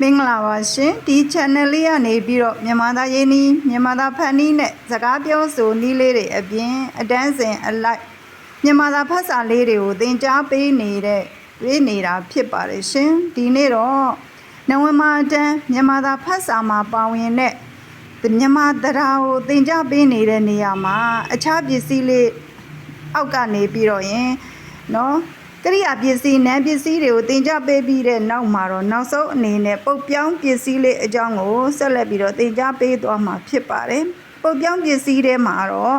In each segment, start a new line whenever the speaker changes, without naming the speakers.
မင်္ဂလာပါရှင်ဒီ channel လေးကနေပြီးတော့မြန်မာသားရင်းနှီးမြန်မာသားဖန်နီးနဲ့စကားပြောဆိုနည်းလေးတွေအပြင်အတန်းစဉ်အလိုက်မြန်မာသားဖတ်စာလေးတွေကိုသင်ကြားပေးနေတဲ့ပေးနေတာဖြစ်ပါတယ်ရှင်ဒီနေ့တော့နဝမာတန်းမြန်မာသားဖတ်စာမှာပါဝင်တဲ့မြန်မာတရားကိုသင်ကြားပေးနေတဲ့နေရာမှာအခြားပစ္စည်းလေးအောက်ကနေပြီးတော့ရင်နော် ကရိယာပစ္စည်းနံပစ္စည်းတွေကိုတင်ကြပေးပြီးတဲ့နောက်မှာတော့နောက်ဆုံးအနေနဲ့ပုတ်ပြောင်းပစ္စည်းလေးအကြောင်းကိုဆက်လက်ပြီးတော့တင်ကြပေးသွားမှာဖြစ်ပါတယ်ပုတ်ပြောင်းပစ္စည်းထဲမှာတော့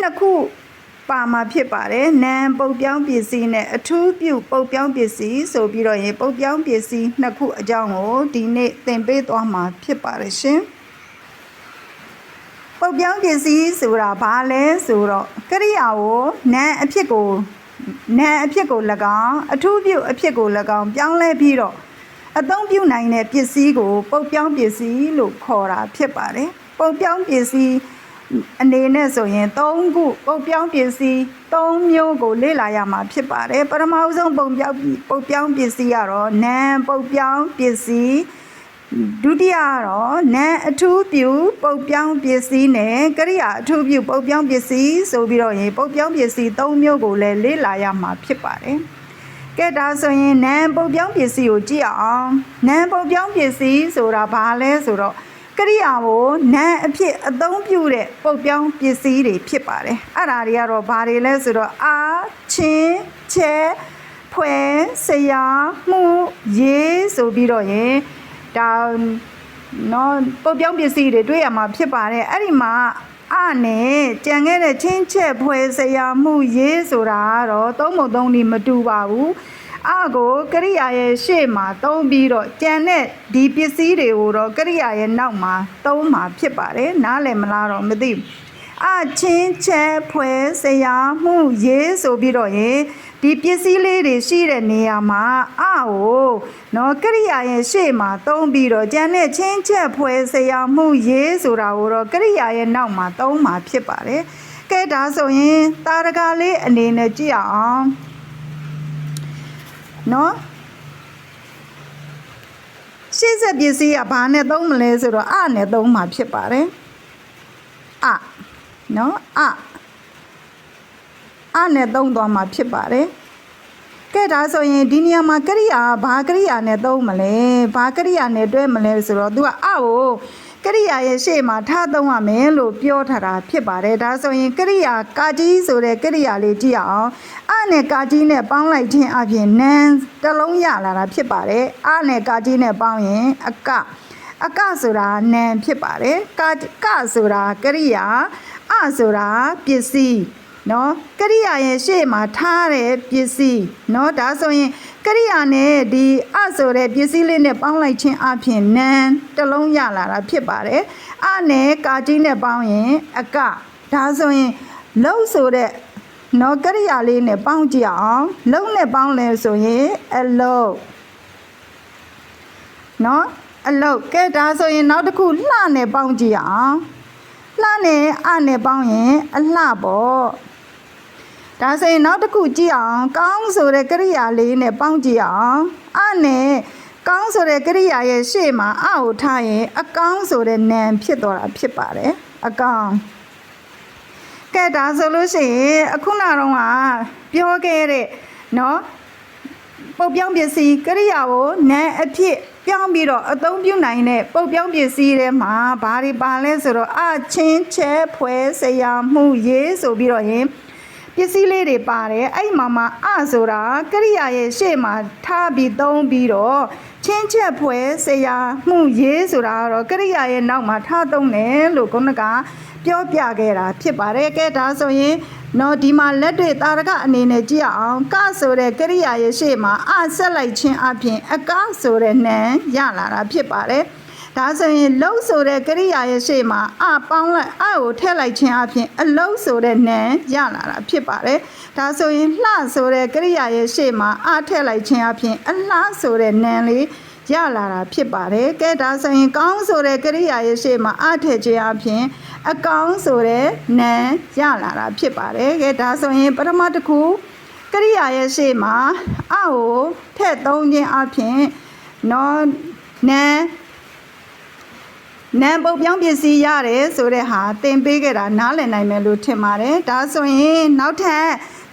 နှစ်ခုပါမှာဖြစ်ပါတယ်နံပုတ်ပြောင်းပစ္စည်းနဲ့အထူးပြုပုတ်ပြောင်းပစ္စည်းဆိုပြီးတော့ရင်ပုတ်ပြောင်းပစ္စည်းနှစ်ခုအကြောင်းကိုဒီနေ့သင်ပေးသွားမှာဖြစ်ပါတယ်ရှင်ပုတ်ပြောင်းပစ္စည်းဆိုတာဘာလဲဆိုတော့ကရိယာကိုနံအဖြစ်ကို နာအဖြစ်ကို၎င်းအထူးပြုအဖြစ်ကို၎င်းပြောင်းလဲပြီးတော့အသုံးပြုနိုင်တဲ့ပစ္စည်းကိုပုတ်ပြောင်းပစ္စည်းလို့ခေါ်တာဖြစ်ပါတယ်ပုတ်ပြောင်းပစ္စည်းအနေနဲ့ဆိုရင်၃ခုပုတ်ပြောင်းပစ္စည်း၃မျိုးကိုလေ့လာရမှာဖြစ်ပါတယ်ပထမဆုံးပုံပြောင်းပုတ်ပြောင်းပစ္စည်းကတော့နံပုတ်ပြောင်းပစ္စည်း ဒုတိယကတော့နံအထူးပြုပုတ်ပြောင်းပစ္စည်းနဲ့ကရိယာအထူးပြုပုတ်ပြောင်းပစ္စည်းဆိုပြီးတော့ရင်ပုတ်ပြောင်းပစ္စည်း၃မျိုးကိုလည်းလေ့လာရမှာဖြစ်ပါတယ်။ကဲဒါဆိုရင်နံပုတ်ပြောင်းပစ္စည်းကိုကြည့်အောင်နံပုတ်ပြောင်းပစ္စည်းဆိုတာဘာလဲဆိုတော့ကရိယာကိုနံအဖြစ်အသုံးပြုတဲ့ပုတ်ပြောင်းပစ္စည်းတွေဖြစ်ပါတယ်။အဲ့ဒါတွေကတော့ဘာတွေလဲဆိုတော့အာချင်းချဲဖွဲဆရာမှုရေးဆိုပြီးတော့ရင် ဒါနော်ပုတ်ပြောင်းပစ္စည်းတွေတွေ့ရမှာဖြစ်ပါတယ်အဲ့ဒီမှာအနဲ့ကြံခဲ့တဲ့ချင်းချက်ဖွဲဆရာမှုရေးဆိုတာကတော့သုံးမသုံးဒီမတူပါဘူးအကိုကရိယာရဲ့ရှေ့မှာသုံးပြီးတော့ကြံတဲ့ဒီပစ္စည်းတွေကိုတော့ကရိယာရဲ့နောက်မှာသုံးမှာဖြစ်ပါတယ်နားလည်မလားတော့မသိဘူး အချင်းချက်ဖွဲဆရာမှုရေးဆိုပြီးတော့ရင်ဒီပစ္စည်းလေးတွေရှိတဲ့နေရာမှာအကိုနော်ကရိယာရဲ့ရှေ့မှာသုံးပြီးတော့ကျန်တဲ့ချင်းချက်ဖွဲဆရာမှုရေးဆိုတာကိုတော့ကရိယာရဲ့နောက်မှာသုံးမှာဖြစ်ပါတယ်ကဲဒါဆိုရင်တာရကလေးအနေနဲ့ကြည့်အောင်နော်ရှေ့ဆက်ပစ္စည်းကဘာနဲ့သုံးမလဲဆိုတော့အနဲ့သုံးမှာဖြစ်ပါတယ်အ နော်အအနဲ့သုံးသွားမှာဖြစ်ပါတယ်ကဲဒါဆိုရင်ဒီနေရာမှာကရိယာဘာကရိယာနဲ့သုံးမလဲဘာကရိယာနဲ့တွဲမလဲဆိုတော့ तू ကအကိုကရိယာရဲ့ရှေ့မှာထားသုံးရမယ်လို့ပြောထားတာဖြစ်ပါတယ်ဒါဆိုရင်ကရိယာကာကြီးဆိုတဲ့ကရိယာလေးကြည့်အောင်အနဲ့ကာကြီးနဲ့ပေါင်းလိုက်ခြင်းအပြင်နန်းတစ်လုံးရလာတာဖြစ်ပါတယ်အနဲ့ကာကြီးနဲ့ပေါင်းရင်အကအကဆိုတာနံဖြစ်ပါတယ်ကကဆိုတာကရိယာ အဆိုတာပစ္စည်းနော်ကရိယာရဲ့ရှေ့မှာထားတဲ့ပစ္စည်းနော်ဒါဆိုရင်ကရိယာနဲ့ဒီအဆိုတဲ့ပစ္စည်းလေးနဲ့ပေါင်းလိုက်ခြင်းအပြင်နံတစ်လုံးရလာတာဖြစ်ပါတယ်အနဲ့ကာကြီးနဲ့ပေါင်းရင်အကဒါဆိုရင်လုံဆိုတဲ့နော်ကရိယာလေးနဲ့ပေါင်းကြည့်အောင်လုံနဲ့ပေါင်းလဲဆိုရင်အလုံးနော်အလုတ်ကဲဒါဆိုရင်နောက်တစ်ခုလှနဲ့ပေါင်းကြည့်အောင် လှနဲ့အနဲ့ပေါင်းရင်အလှပေါ့ဒါဆိုရင်နောက်တစ်ခုကြည့်အောင်ကောင်းဆိုတဲ့ကရိယာလေးနဲ့ပေါင်းကြည့်အောင်အနဲ့ကောင်းဆိုတဲ့ကရိယာရဲ့ရှေ့မှာအကိုထားရင်အကောင်းဆိုတဲ့နာမ်ဖြစ်သွားတာဖြစ်ပါတယ်အကောင်းကဲဒါဆိုလို့ရှိရင်အခုနတော့ကပြောခဲ့တဲ့เนาะပုတ်ပြောင်းပစ္စည်းကရိယာကိုနာမ်အဖြစ် ပြောင်းပြီးတော့အသုံးပြုနိုင်တဲ့ပုတ်ပြောင်းပစ္စည်းတွေမှာဘာတွေပါလဲဆိုတော့အချင်းချဲဖွဲဆရာမှုရေးဆိုပြီးတော့ရင် ပစ္စည်းလေးတွေပါတယ်အဲ့မှာမှာအဆိုတာကရိယာရဲ့ရှေ့မှာထားပြီးသုံးပြီးတော့ချင်းချက်ဖွဲဆရာမှုရေးဆိုတာကတော့ကရိယာရဲ့နောက်မှာထားသုံးတယ်လို့ခုနကပြောပြခဲ့တာဖြစ်ပါတယ်ကဲဒါဆိုရင်နော်ဒီမှာလက်တွေ့တာရကအနေနဲ့ကြည့်အောင်ကဆိုတဲ့ကရိယာရဲ့ရှေ့မှာအဆက်လိုက်ခြင်းအပြင်အကဆိုတဲ့နံရလာတာဖြစ်ပါတယ် ဒါဆိုရင်လှုပ်ဆိုတဲ့ကရိယာရဲ့ရှေ့မှာအပေါင်းလိုက်အကိုထည့်လိုက်ခြင်းအပြင်အလုံးဆိုတဲ့နံရလာတာဖြစ်ပါတယ်ဒါဆိုရင်လှဆိုတဲ့ကရိယာရဲ့ရှေ့မှာအထည့်လိုက်ခြင်းအပြင်အလှဆိုတဲ့နံလေးရလာတာဖြစ်ပါတယ်ကဲဒါဆိုရင်ကောင်းဆိုတဲ့ကရိယာရဲ့ရှေ့မှာအထည့်ခြင်းအပြင်အကောင်းဆိုတဲ့နံရလာတာဖြစ်ပါတယ်ကဲဒါဆိုရင်ပထမတစ်ခုကရိယာရဲ့ရှေ့မှာအကိုထည့်သုံးခြင်းအပြင်နော်ကနံ နံပုတ်ပြောင်းပစ္စည်းရတယ်ဆိုတဲ့ဟာသင်ပေးခဲ့တာနားလည်နိုင်မယ်လို့ထင်ပါတယ်ဒါဆိုရင်နောက်ထပ်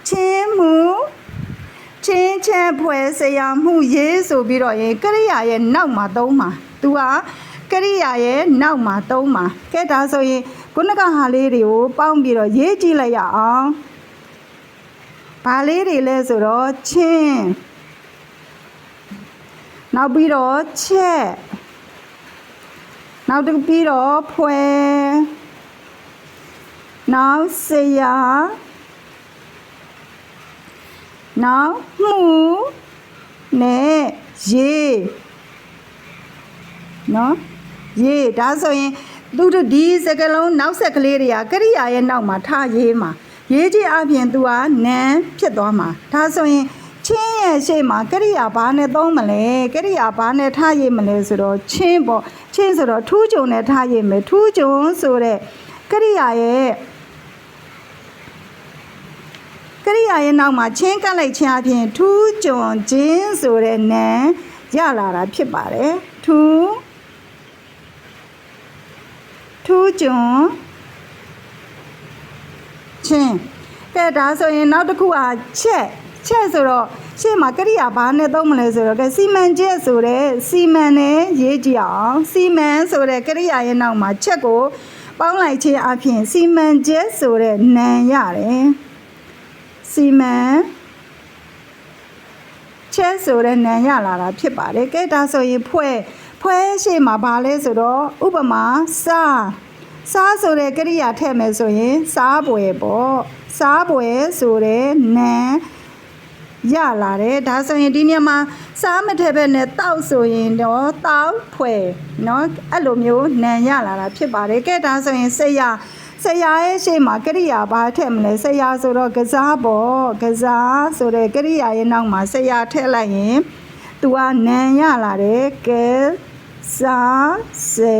ချင်းမှုချင်းချမ်းဖွဲဆရာမှုရေးဆိုပြီးတော့ရင်ကရိယာရဲ့နောက်မှာသုံးမှာ तू ဟာကရိယာရဲ့နောက်မှာသုံးမှာကဲဒါဆိုရင်ခုနကဟာလေးတွေကိုပေါင်းပြီးတော့ရေးကြည့်လိုက်ရအောင်ဘာလေးတွေလဲဆိုတော့ချင်းနောက်ပြီးတော့ချက် နောက်တစ်ပြီးတော့ဖွဲနောက်ဆရာနောက်မှုနဲ့ရေနော်ရေဒါဆိုရင်သူတို့ဒီစကလုံးနောက်ဆက်ကလေးတွေကကရိယာရဲ့နောက်မှာထားရေးမှာရေးကြည့်အပြင် तू ကနန်းဖြစ်သွားမှာဒါဆိုရင် ချင်းရဲ့ရှေ့မှာကရိယာဘာနဲ့သုံးမလဲကရိယာဘာနဲ့ထားရေးမလဲဆိုတော့ချင်းပေါ့ချင်းဆိုတော့ထူးကြုံနဲ့ထားရေးမယ်ထူးကြုံဆိုတဲ့ကရိယာရဲ့ကရိယာရဲ့နောက်မှာချင်းကပ်လိုက်ခြင်းအပြင်ထူးကြုံခြင်းဆိုတဲ့နာမ်ရလာတာဖြစ်ပါတယ်ထူးထူးကြုံချင်းကဲဒါဆိုရင်နောက်တစ်ခုကချက် ချက်ဆိုတော့ရှေ့မှာကရိယာဘာနဲ့သုံးမလဲဆိုတော့ကဲစီမံချက်ဆိုတဲ့စီမံနဲ့ရေးကြည့်အောင်စီမံဆိုတဲ့ကရိယာရဲ့နောက်မှာချက်ကိုပေါင်းလိုက်ခြင်းအပြင်စီမံချက်ဆိုတဲ့နာမ်ရတယ်စီမံချက်ဆိုတဲ့နာမ်ရလာတာဖြစ်ပါတယ်ကဲဒါဆိုရင်ဖွဲဖွဲရှေ့မှာဘာလဲဆိုတော့ဥပမာစားစားဆိုတဲ့ကရိယာထည့်မယ်ဆိုရင်စားပွဲပေါ့စားပွဲဆိုတဲ့နာမ် ရလာတယ်ဒါဆိုရင်ဒီနေရာမှာစားမထည့်ဘဲနဲ့တောက်ဆိုရင်တော့တောက်ဖွဲเนาะအဲ့လိုမျိုးနာမ်ရလာတာဖြစ်ပါတယ်ကဲဒါဆိုရင်ဆရာဆရာရဲ့ရှေ့မှာကရိယာဘာထည့်မလဲဆရာဆိုတော့ကစားပေါ့ကစားဆိုတဲ့ကရိယာရဲ့နောက်မှာဆရာထည့်လိုက်ရင် သူကနန်ရလာတယ်ကဲစားစေ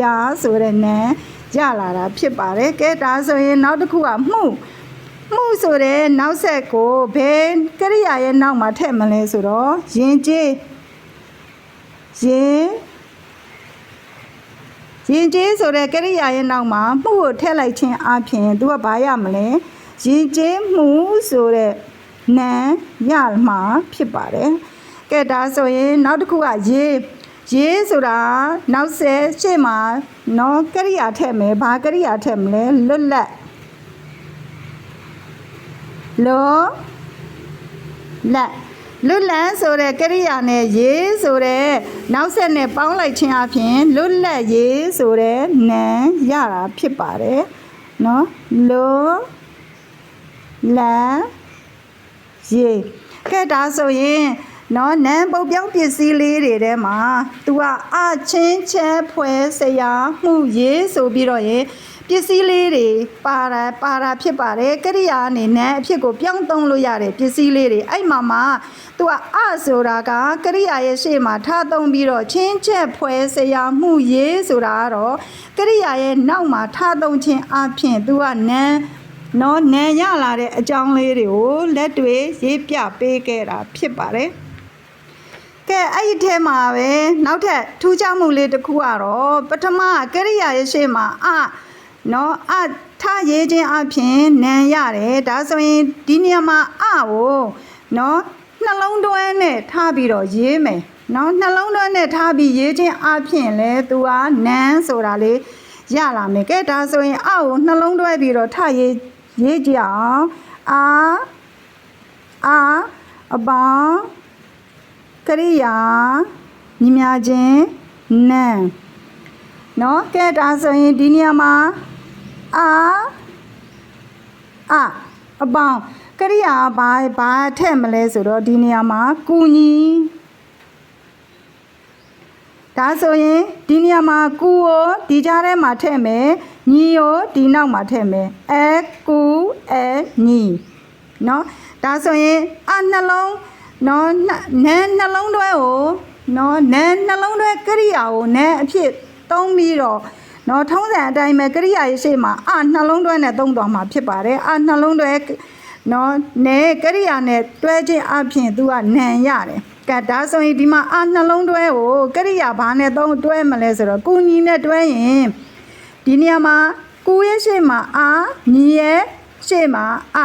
ရာဆိုတဲ့နန်ရလာတာဖြစ်ပါတယ်ကဲဒါဆိုရင်နောက်တစ်ခုကမှု မှုဆိုတဲ့နောက်ဆက်ကိုဘယ်ကရိယာရဲ့နောက်မှာထည့်မလဲဆိုတော့ယင်ကျေးယင်ရင်ကျေးဆိုတဲ့ကရိယာရဲ့နောက်မှာမှုကိုထည့်လိုက်ခြင်းအပြင်သူကဘာရမလဲရင်ကျေးမှုဆိုတဲ့နာမ်ရမှာဖြစ်ပါတယ်ကဲဒါဆိုရင်နောက်တစ်ခုကရေးရေးဆိုတာနောက်ဆက်ရှေ့မှာနော်ကရိယာထည့်မယ်ဘာကရိယာထည့်မလဲလွတ်လပ် လောလက်လွတ်လပ်ဆိုတဲ့ကရိယာနဲ့ရေးဆိုတဲ့နောက်ဆက်နဲ့ပေါင်းလိုက်ခြင်းအပြင်လွတ်လပ်ရေးဆိုတဲ့နာမ်ရတာဖြစ်ပါတယ်နော်လောလက်ရေးကဲဒါဆိုရင်နော်နန်းပုတ်ပြောင်းပစ္စည်းလေးတွေထဲမှာ तू ကအချင်းချဲဖွဲဆရာမှုရေးဆိုပြီးတော့ရင် ပစ္စည်းလေးတွေပါတာပါတာဖြစ်ပါတယ်ကရိယာအနေနဲ့အဖြစ်ကိုပြောင်းသုံးလို့ရတယ်ပစ္စည်းလေးတွေအဲ့မှာမှာ तू ကအဆိုတာကကရိယာရဲ့ရှေ့မှာထားသုံးပြီးတော့ချင်းချက်ဖွဲဆရာမှုရေးဆိုတာကတော့ကရိယာရဲ့နောက်မှာထားသုံးခြင်းအပြင် तू ကနန်းနော်နန်ရလာတဲ့အကြောင်းလေးတွေကိုလက်တွေရေးပြပေးခဲ့တာဖြစ်ပါတယ်ကဲအဲ့ဒီထဲမှာပဲနောက်ထပ်ထူးခြားမှုလေးတစ်ခုကတော့ပထမကရိယာရဲ့ရှေ့မှာအ နော်အထရေးခြင်းအပြင်နံရတယ်ဒါဆိုရင်ဒီနေရာမှာအကိုနော်နှလုံးသွင်းနဲ့ထားပြီးတော့ရေးမယ်နော်နှလုံးသွင်းနဲ့ထားပြီးရေးခြင်းအပြင်လဲသူကနံဆိုတာလေးရလာမယ်ကဲဒါဆိုရင်အကိုနှလုံးသွဲပြီးတော့ထရေးရေးကြအောင်အာအာအပေါင်းကရိယာညီမြခြင်းနံနော်ကဲဒါဆိုရင်ဒီနေရာမှာ အာအအပေါင်းကရိယာဘာဘာထည့်မလဲဆိုတော့ဒီနေရာမှာကုညီဒါဆိုရင်ဒီနေရာမှာကူရောဒီကြားထဲမှာထည့်မယ်ညီရောဒီနောက်မှာထည့်မယ်အဲကူအဲညီเนาะဒါဆိုရင်အနှလုံးနော်နန်းနှလုံးတွဲကိုနော်နန်းနှလုံးတွဲကရိယာကိုနန်းအဖြစ်သုံးပြီးတော့ နော်ထုံးစံအတိုင်းပဲကရိယာရဲ့ရှေ့မှာအနှလုံးတွဲနဲ့သုံးသွားမှာဖြစ်ပါတယ်အနှလုံးတွဲနော်နဲကရိယာနဲ့တွဲခြင်းအပြင်သူကနန်ရတယ်ကဲဒါဆိုရင်ဒီမှာအာနှလုံးတွဲကိုကရိယာဘာနဲ့သုံးတွဲမလဲဆိုတော့ကုညီနဲ့တွဲရင်ဒီနေရာမှာကိုရဲ့ရှေ့မှာအာညီရဲ့ရှေ့မှာအ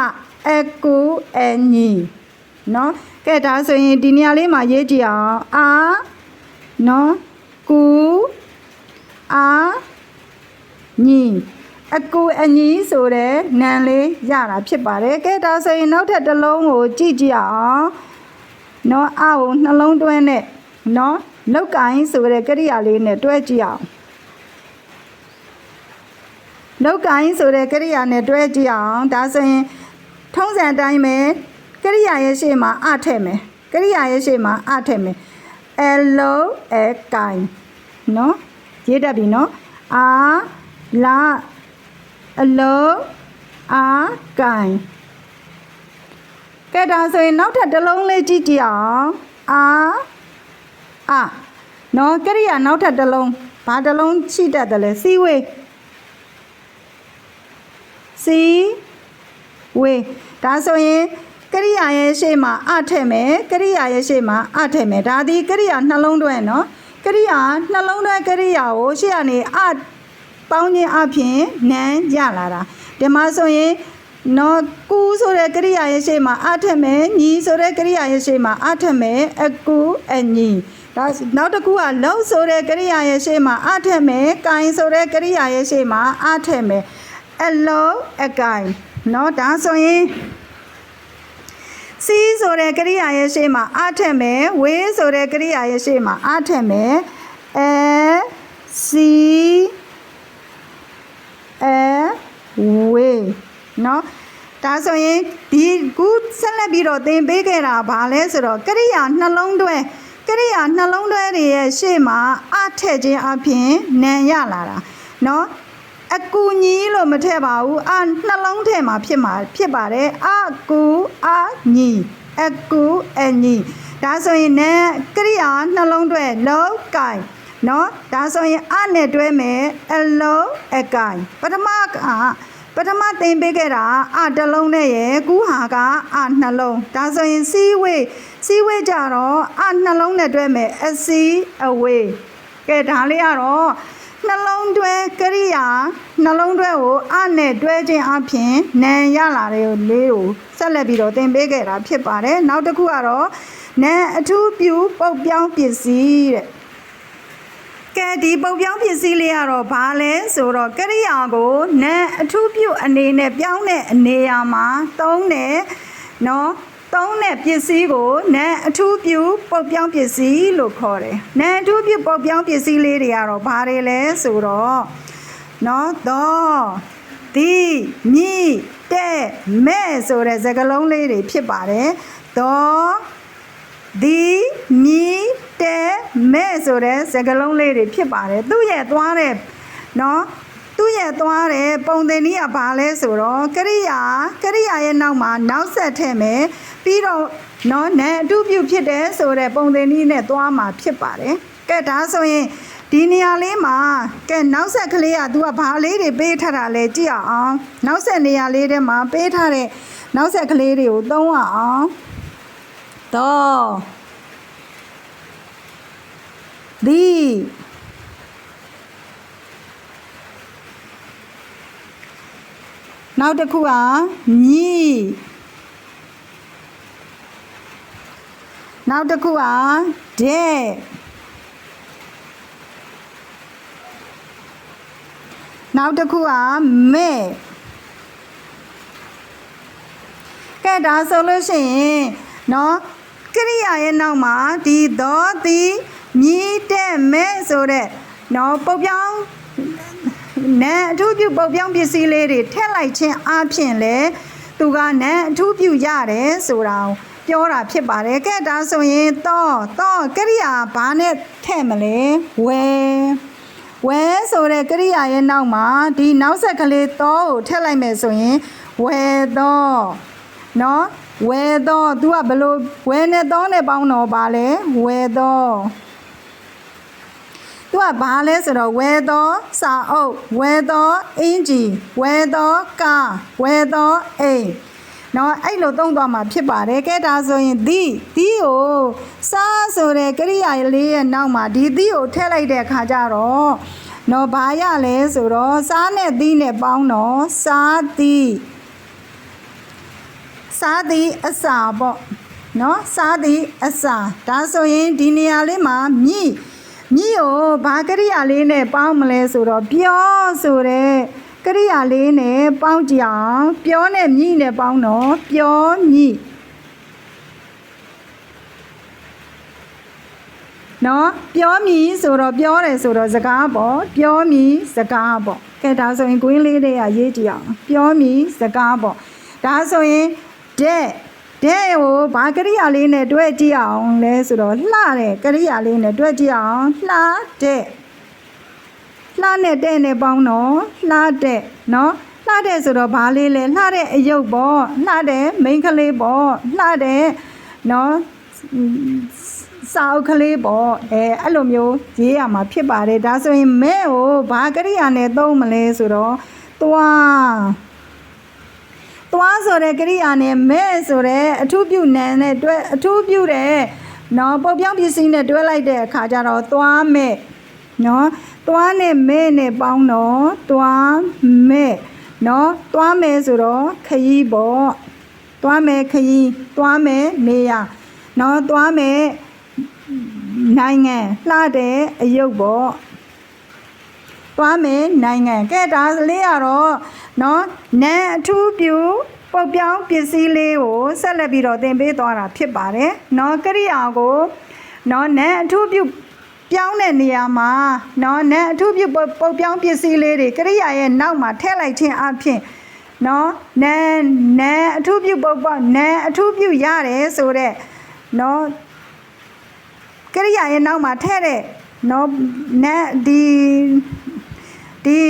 အကူအညီနော်ကဲဒါဆိုရင်ဒီနေရာလေးမှာရေးကြည့်အောင်အာနော်ကူအာ ညီအကူအညီဆိုတဲ့နံလေးရတာဖြစ်ပါတယ်ကဲဒါဆိုရင်နောက်ထပ်တစ်လုံးကိုကြည့်ကြည့်အောင်နော်အကိုနှလုံးတွဲနဲ့နော်လောက်ကင်ဆိုတဲ့ကရိယာလေးနဲ့တွဲကြည့်အောင်လောက်ကင်ဆိုတဲ့ကရိယာနဲ့တွဲကြည့်အောင်ဒါဆိုရင်ထုံးစံအတိုင်းပဲကရိယာရဲ့ရှေ့မှာအထည့်မယ်ကရိယာရဲ့ရှေ့မှာအထည့်မယ်အလောအကင်နော်ရေးတတ်ပြီနော်အာ လာအလောအာကင်ကဲဒါဆိုရင်နောက်ထပ်တစ်လုံးလေးကြည့်ကြည့်အောင်အာအနော်ကရိယာနောက်ထပ်တစ်လုံးဘာတစ်လုံးရှိတတ်တယ်လဲစီဝေးစီဝေးဒါဆိုရင်ကရိယာရဲ့ရှေ့မှာအထည့်မယ်ကရိယာရဲ့ရှေ့မှာအထည့်မယ်ဒါဒီကရိယာနှလုံးတွဲနော်ကရိယာနှလုံးတွဲကရိယာကိုရှေ့ကနေအ ပေါင်းခြင်းအပြင်နန်းရလာတာဒီမှာဆိုရင်နော်ကူဆိုတဲ့ကရိယာရဲ့ရှေ့မှာအထက်မယ်ညီဆိုတဲ့ကရိယာရဲ့ရှေ့မှာအထက်မယ်အကူအညီဒါနောက်တစ်ခုကလုံဆိုတဲ့ကရိယာရဲ့ရှေ့မှာအထက်မယ်ကိုင်ဆိုတဲ့ကရိယာရဲ့ရှေ့မှာအထက်မယ်အလုံးအကိုင်နော်ဒါဆိုရင်စီးဆိုတဲ့ကရိယာရဲ့ရှေ့မှာအထက်မယ်ဝေးဆိုတဲ့ကရိယာရဲ့ရှေ့မှာအထက်မယ်အဲစီ အဲဝေးနော်ဒါဆိုရင်ဒီခုဆက်လက်ပြီးတော့သင်ပေးခဲ့တာဘာလဲဆိုတော့ကရိယာနှလုံးတွဲကရိယာနှလုံးတွဲတွေရဲ့ရှေ့မှာအထက်ခြင်းအပြင်နံရလာတာနော်အကူညီလို့မထည့်ပါဘူးအနှလုံးထဲမှာဖြစ်မှာဖြစ်ပါတယ်အကူအညီအကူအညီဒါဆိုရင်နံကရိယာနှလုံးတွဲလောက်ကင် နော်ဒါဆိုရင်အနဲ့တွဲမယ်အလုံးအကင်ပထမကပထမသင်ပေးခဲ့တာအတစ်လုံးနဲ့ရယ်ကူးဟာကအနှလုံးဒါဆိုရင်စီးဝေးစီးဝေးကြတော့အနှလုံးနဲ့တွဲမယ်အစီအဝေးကဲဒါလေးကတော့နှလုံးတွဲကရိယာနှလုံးတွဲကိုအနဲ့တွဲခြင်းအပြင်နံရလာတဲ့လေးကိုဆက်လက်ပြီးတော့သင်ပေးခဲ့တာဖြစ်ပါတယ်နောက်တစ်ခုကတော့နံအထူးပြုပုတ်ပြောင်းပစ္စည်းတဲ့ ကဲဒီပုံပြောင်းပစ္စည်းလေးကတော့ဘာလဲဆိုတော့ကရိယာကိုနံအထူးပြုအနေနဲ့ပြောင်းတဲ့အနေရာမှာသုံးတယ်နော်သုံးတဲ့ပစ္စည်းကိုနံအထူးပြုပုတ်ပြောင်းပစ္စည်းလို့ခေါ်တယ်နံအထူးပြုပုတ်ပြောင်းပစ္စည်းလေးတွေကတော့ဘာတွေလဲဆိုတော့နော်တော့ဒီမြီတဲ့မဲ့ဆိုတဲ့စကားလုံးလေးတွေဖြစ်ပါတယ်တော့ ဒီမြီတဲမဲ့ဆိုတဲ့စကားလုံးလေးတွေဖြစ်ပါတယ်သူ့ရဲ့သွားတဲ့နော်သူ့ရဲ့သွားတဲ့ပုံသင်နည်းကဘာလဲဆိုတော့ကရိယာကရိယာရဲ့နောက်မှာနောက်ဆက်ထည့်မယ်ပြီးတော့နော်နဲ့အတူပြုဖြစ်တယ်ဆိုတဲ့ပုံသင်နည်းနဲ့သွားမှာဖြစ်ပါတယ်ကဲဒါဆိုရင်ဒီနေရာလေးမှာကဲနောက်ဆက်ကလေးက तू ကဘာလေးတွေပေးထားတာလဲကြည့်အောင်နောက်ဆက်နေရာလေးထဲမှာပေးထားတဲ့နောက်ဆက်ကလေးတွေကိုသုံးအောင် တော့ဒီနောက်တစ်ခုကညီနောက်တစ်ခုကတဲ့နောက်တစ်ခုကမဲ့ကဲဒါဆိုလို့ရှိရင်เนาะ ကရိယာရဲ့နောက်မှာဒီသောတိမြည်တဲ့မဲ့ဆိုတဲ့နော်ပုတ်ပြောင်းနာအထူးပြုပုတ်ပြောင်းပစ္စည်းလေးတွေထက်လိုက်ခြင်းအပြင်လေသူကနာအထူးပြုရတယ်ဆိုတာပြောတာဖြစ်ပါတယ်ကဲဒါဆိုရင်တော့တော့ကရိယာဘာနဲ့ထည့်မလဲဝဲဝဲဆိုတဲ့ကရိယာရဲ့နောက်မှာဒီနောက်ဆက်ကလေးတော့ကိုထည့်လိုက်မယ်ဆိုရင်ဝဲတော့နော် ဝဲတော့ तू ကဘလို့ဝဲနဲ့တော့နဲ့ပေါင်းတော့ပါလဲဝဲတော့သူကဘာလဲဆိုတော့ဝဲသောစာအုပ်ဝဲသောအင်ဂျီဝဲသောကားဝဲသောအိမ်နော်အဲ့လိုသုံးသွားမှာဖြစ်ပါတယ်ကဲဒါဆိုရင်သီးသီးကိုစားဆိုတဲ့ကရိယာလေးရဲ့နောက်မှာဒီသီးကိုထည့်လိုက်တဲ့အခါကျတော့နော်ဘာရလဲဆိုတော့စားနဲ့သီးနဲ့ပေါင်းတော့စားသီး စားသီးအစာပေါ့နော်စားသီးအစာဒါဆိုရင်ဒီနေရာလေးမှာမြည်မြည်ကိုဘာကရိယာလေးနဲ့ပေါင်းမလဲဆိုတော့ပြောဆိုတဲ့ကရိယာလေးနဲ့ပေါင်းကြည့်အောင်ပြောနဲ့မြည်နဲ့ပေါင်းတော့ပြောမြည်နော်ပြောမြည်ဆိုတော့ပြောတယ်ဆိုတော့စကားပေါ့ပြောမြည်စကားပေါ့ကဲဒါဆိုရင်ကွင်းလေးတွေကရေးကြည့်အောင်ပြောမြည်စကားပေါ့ဒါဆိုရင် တဲ့တဲ့ကိုဘာကရိယာလေးနဲ့တွဲကြည့်အောင်လဲဆိုတော့လှတဲ့ကရိယာလေးနဲ့တွဲကြည့်အောင်လှတဲ့လှနဲ့တဲ့နဲ့ပေါင်းတော့လှတဲ့နော်လှတဲ့ဆိုတော့ဘာလေးလဲလှတဲ့အယုတ်ပေါ့လှတဲ့မိန်းကလေးပေါ့လှတဲ့နော်စာအုပ်ကလေးပေါ့အဲအဲ့လိုမျိုးရေးရမှာဖြစ်ပါတယ်ဒါဆိုရင်မဲကိုဘာကရိယာနဲ့သုံးမလဲဆိုတော့သွား သွားဆိုတဲ့ကရိယာနဲ့မဲ့ဆိုတဲ့အထူးပြုနံနဲ့တွဲအထူးပြုတဲ့နော်ပုတ်ပြောင်းပစ္စည်းနဲ့တွဲလိုက်တဲ့အခါကျတော့သွားမဲ့နော်သွားနဲ့မဲ့နဲ့ပေါင်းတော့သွားမဲ့နော်သွားမဲ့ဆိုတော့ခရီးပေါ့သွားမဲ့ခရီးသွားမဲ့နေရနော်သွားမဲ့နိုင်ငံလှတဲ့အယုတ်ပေါ့သွားမယ်နိုင်ငံကဲဒါလေးကတော့ နော်နန်အထူးပြူပုတ်ပြောင်းပစ္စည်းလေးကိုဆက်လက်ပြီးတော့သင်ပေးသွားတာဖြစ်ပါတယ်နော်ကရိယာကိုနော်နန်အထူးပြူပြောင်းတဲ့နေရာမှာနော်နန်အထူးပြုပုတ်ပြောင်းပစ္စည်းလေးတွေကရိယာရဲ့နောက်မှာထည့်လိုက်ခြင်းအပြင်နော်နန်နန်အထူးပြုပုတ်ပေါက်နန်အထူးပြုရတယ်ဆိုတော့နော်ကရိယာရဲ့နောက်မှာထည့်တဲ့နော်နန်ဒီဒီ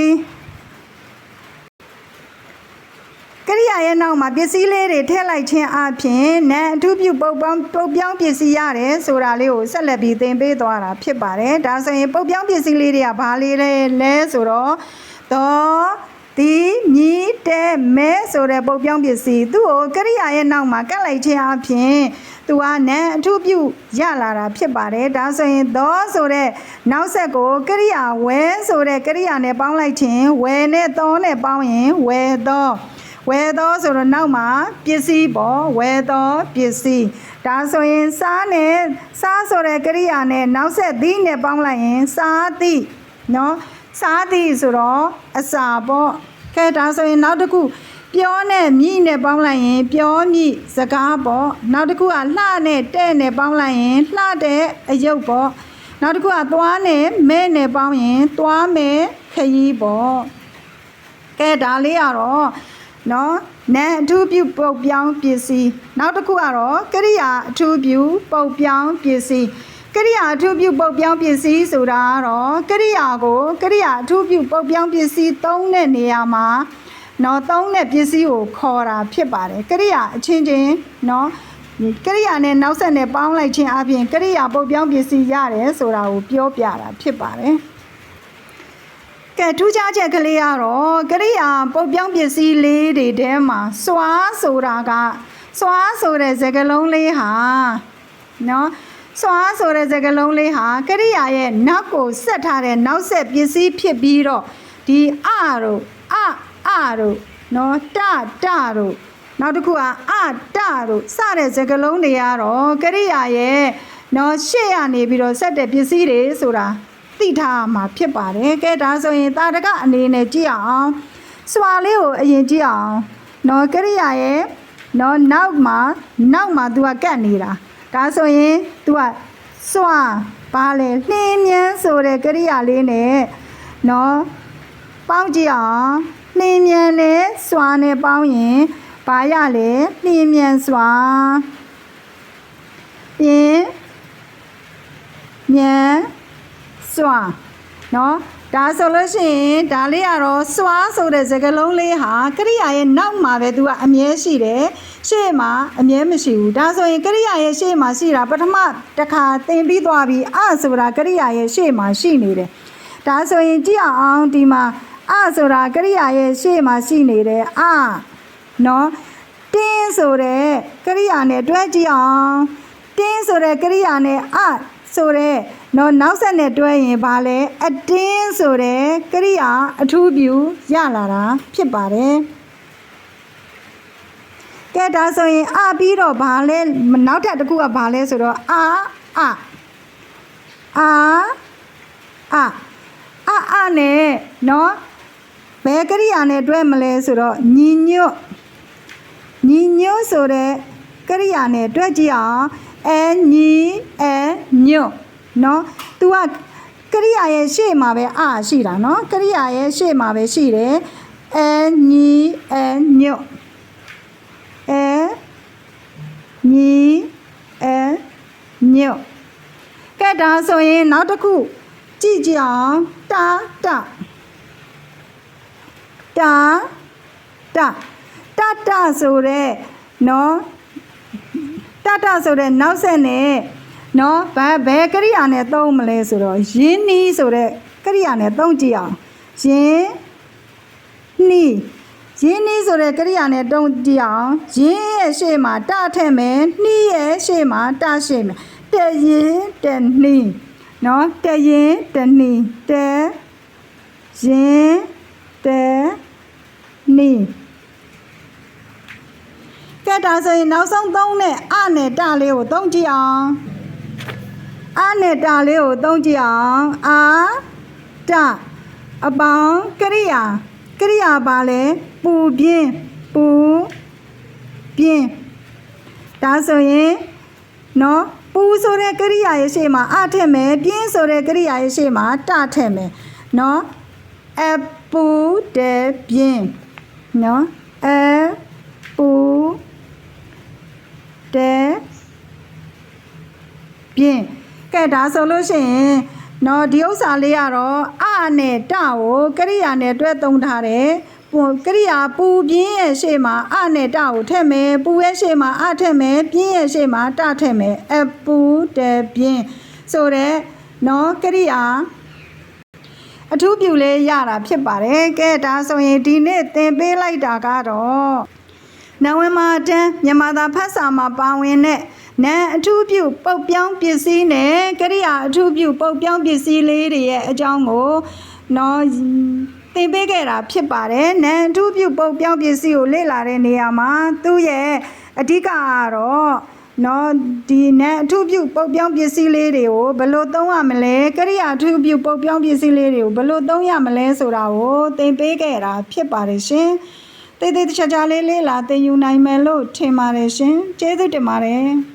ကရိယာရဲ့နောက်မှာပစ္စည်းလေးတွေထည့်လိုက်ခြင်းအပြင်နန်းအထူးပြုပုတ်ပေါင်းပုတ်ပြောင်းပစ္စည်းရတယ်ဆိုတာလေးကိုဆက်လက်ပြီးသင်ပေးသွားတာဖြစ်ပါတယ်ဒါဆိုရင်ပုတ်ပြောင်းပစ္စည်းလေးတွေကဘာလေးလဲလဲဆိုတော့တော့ဒီမြီးတဲ့မဲဆိုတဲ့ပုတ်ပြောင်းပစ္စည်းသူ့ကိုကရိယာရဲ့နောက်မှာကတ်လိုက်ခြင်းအပြင်သူကနန်းအထူးပြုရလာတာဖြစ်ပါတယ်ဒါဆိုရင်သောဆိုတဲ့နောက်ဆက်ကိုကရိယာဝဲဆိုတဲ့ကရိယာနဲ့ပေါင်းလိုက်ခြင်းဝဲနဲ့သောနဲ့ပေါင်းရင်ဝဲသော ဝဲသောဆိုတော့နောက်မှာပစ္စည်းပေါ့ဝဲသောပစ္စည်းဒါဆိုရင်စားနဲ့စားဆိုတဲ့ကရိယာနဲ့နောက်ဆက်သီးနဲ့ပေါင်းလိုက်ရင်စားသည့်နော်စားသည့်ဆိုတော့အစာပေါ့ခဲဒါဆိုရင်နောက်တစ်ခုပြောနဲ့မြည်နဲ့ပေါင်းလိုက်ရင် ပြောမြည်စကားပေါ့နောက်တစ်ခုကလှနဲ့တဲ့နဲ့ပေါင်းလိုက်ရင်လှတဲ့အယုတ်ပေါ့နောက်တစ်ခုကသွားနဲ့မဲနဲ့ပေါင်းရင်သွားမဲခရီးပေါ့ကဲဒါလေးကတော့ နော်နန်းအထူးပြုပုတ်ပြောင်းပစ္စည်းနောက်တစ်ခုကတော့ကရိယာအထူးပြုပုတ်ပြောင်းပစ္စည်းကရိယာအထူးပြုပုတ်ပြောင်းပစ္စည်းဆိုတာကတော့ကရိယာကိုကရိယာအထူးပြုပုတ်ပြောင်းပစ္စည်းသုံးတဲ့နေရာမှာနော်သုံးတဲ့ပစ္စည်းကိုခေါ်တာဖြစ်ပါတယ်ကရိယာအချင်းချင်းနော်ကရိယာနဲ့နောက်ဆက်နဲ့ပေါင်းလိုက်ခြင်းအပြင်ကရိယာပုတ်ပြောင်းပစ္စည်းရတယ်ဆိုတာကိုပြောပြတာဖြစ်ပါတယ် ကဲထူးခြားချက်ကလေးကတော့ကရိယာပုတ်ပြောင်းပစ္စည်းလေးတွေထဲမှာစွာဆိုတာကစွာဆိုတဲ့စကားလုံးလေးဟာနော်စွာဆိုတဲ့စကားလုံးလေးဟာကရိယာရဲ့နောက်ကိုဆက်ထားတဲ့နောက်ဆက်ပစ္စည်းဖြစ်ပြီးတော့ဒီအတို့အအတို့နော်တတတို့နောက်တစ်ခုကအတတို့စတဲ့စကားလုံးတွေကတော့ကရိယာရဲ့နော်ရှေ့ရနေပြီးတော့ဆက်တဲ့ပစ္စည်းတွေဆိုတာ သိထားမှာဖြစ်ပါတယ်ကဲဒါဆိုရင်တာတကအနေနဲ့ကြည့်အောင်စွာလေးကိုအရင်ကြည့်အောင်နော်ကရိယာရဲ့နော်နောက်မှာနောက်မှာ तू ကကတ်နေတာဒါဆိုရင် तू ကစွာဘာလဲလှင်းမြန်းဆိုတဲ့ကရိယာလေးနဲ့နော်ပေါင်းကြည့်အောင်လှင်းမြန်နဲ့စွာနဲ့ပေါင်းရင်ဘာရလဲလှင်းမြန်စွာပြင်းမြန် စွာနော်ဒါဆိုလို့ရှိရင်ဒါလေးကတော့စွာဆိုတဲ့စကားလုံးလေးဟာကရိယာရဲ့နောက်မှာပဲသူကအမြဲရှိတယ်ရှေ့မှာအမြဲမရှိဘူးဒါဆိုရင်ကရိယာရဲ့ရှေ့မှာရှိတာပထမတစ်ခါသင်ပြီးသွားပြီအဆိုတာကရိယာရဲ့ရှေ့မှာရှိနေတယ်ဒါဆိုရင်ကြည့်အောင်ဒီမှာအဆိုတာကရိယာရဲ့ရှေ့မှာရှိနေတယ်အနော်တင်းဆိုတဲ့ကရိယာနဲ့တွဲကြည့်အောင်တင်းဆိုတဲ့ကရိယာနဲ့အဆိုတဲ့ နော်နောက်ဆက်နဲ့တွဲရင်ဘာလဲအတင်းဆိုတဲ့ကရိယာအထူးပြုရလာတာဖြစ်ပါတယ်ကဲဒါဆိုရင်အပြီးတော့ဘာလဲနောက်ထပ်တစ်ခုကဘာလဲဆိုတော့အာအအာအအအနဲ့နော်ဘယ်ကရိယာနဲ့တွဲမလဲဆိုတော့ညီညွတ်ညီညွတ်ဆိုတဲ့ကရိယာနဲ့တွဲကြည့်အောင်အဲညီအဲညွတ် နော် तू ကကရိယာရဲ့ရှေ့မှာပဲအရှိတာနော်ကရိယာရဲ့ရှေ့မှာပဲရှိတယ်အဲညီအဲညွတ်အဲညီအဲညွတ်ကဲဒါဆိုရင်နောက်တစ်ခုကြည့်ကြည့်အောင်တာတာတာတာတာတာဆိုတဲ့နော်တာတာဆိုတဲ့နောက်ဆက်နဲ့ နော်ဘယ်ဘယ်ကရိယာနဲ့သုံးမလဲဆိုတော့ယင်းနီးဆိုတဲ့ကရိယာနဲ့သုံးကြည့်အောင်ယင်းနီးယင်းနီးဆိုတဲ့ကရိယာနဲ့တုံးကြည့်အောင်ယင်းရဲ့ရှေ့မှာတထည့်မယ်နှီးရဲ့ရှေ့မှာတရှေ့မယ်တရင်တနှီးနော်တရင်တနှီးတရင်တနှီးကဲဒါဆိုရင်နောက်ဆုံးသုံးနဲ့အနဲ့တလေးကိုသုံးကြည့်အောင် အနဲ့တလေးကိုသုံးကြည့်အောင်အာတအပေါင်းကရိယာကရိယာပါလဲပူပြင်းပူပြင်းဒါဆိုရင်နော်ပူဆိုတဲ့ကရိယာရဲ့ရှေ့မှာအထက်မယ်ပြင်းဆိုတဲ့ကရိယာရဲ့ရှေ့မှာတထက်မယ်နော်အပူတဲ့ပြင်းနော်အပူတဲ့ပြင်း ကဲဒါဆိုလို့ရှိရင်နော်ဒီဥစ္စာလေးကတော့အနဲ့တကိုကရိယာနဲ့တွဲသုံးထားတယ်ပူကရိယာပူပြင်းရဲ့ရှေ့မှာအနဲ့တကိုထည့်မယ်ပူရဲ့ရှေ့မှာအထည့်မယ်ပြင်းရဲ့ရှေ့မှာတထည့်မယ်အပူတဲ့ပြင်းဆိုတော့နော်ကရိယာအထူးပြုလေးရတာဖြစ်ပါတယ်ကဲဒါဆိုရင်ဒီနေ့သင်ပေးလိုက်တာကတော့နဝမာတန်းမြန်မာသာဖတ်စာမှာပါဝင်တဲ့ နံအထူးပြုပုတ်ပြောင်းပစ္စည်းနဲ့ကရိယာအထူးပြုပုတ်ပြောင်းပစ္စည်းလေးတွေရဲ့အကြောင်းကိုနော်သင်ပေးခဲ့တာဖြစ်ပါတယ်နံအထူးပြုပုတ်ပြောင်းပစ္စည်းကိုလေ့လာတဲ့နေရာမှာသူ့ရဲ့အဓိကကတော့နော်ဒီနဲ့အထူးပြုပုတ်ပြောင်းပစ္စည်းလေးတွေကိုဘယ်လိုသုံးရမလဲကရိယာအထူးပြုပုတ်ပြောင်းပစ္စည်းလေးတွေကိုဘယ်လိုသုံးရမလဲဆိုတာကိုသင်ပေးခဲ့တာဖြစ်ပါတယ်ရှင်တေးသေးတခြားခြားလေးလေးလာသင်ယူနိုင်မယ်လို့ထင်ပါတယ်ရှင်ကျေးဇူးတင်ပါတယ်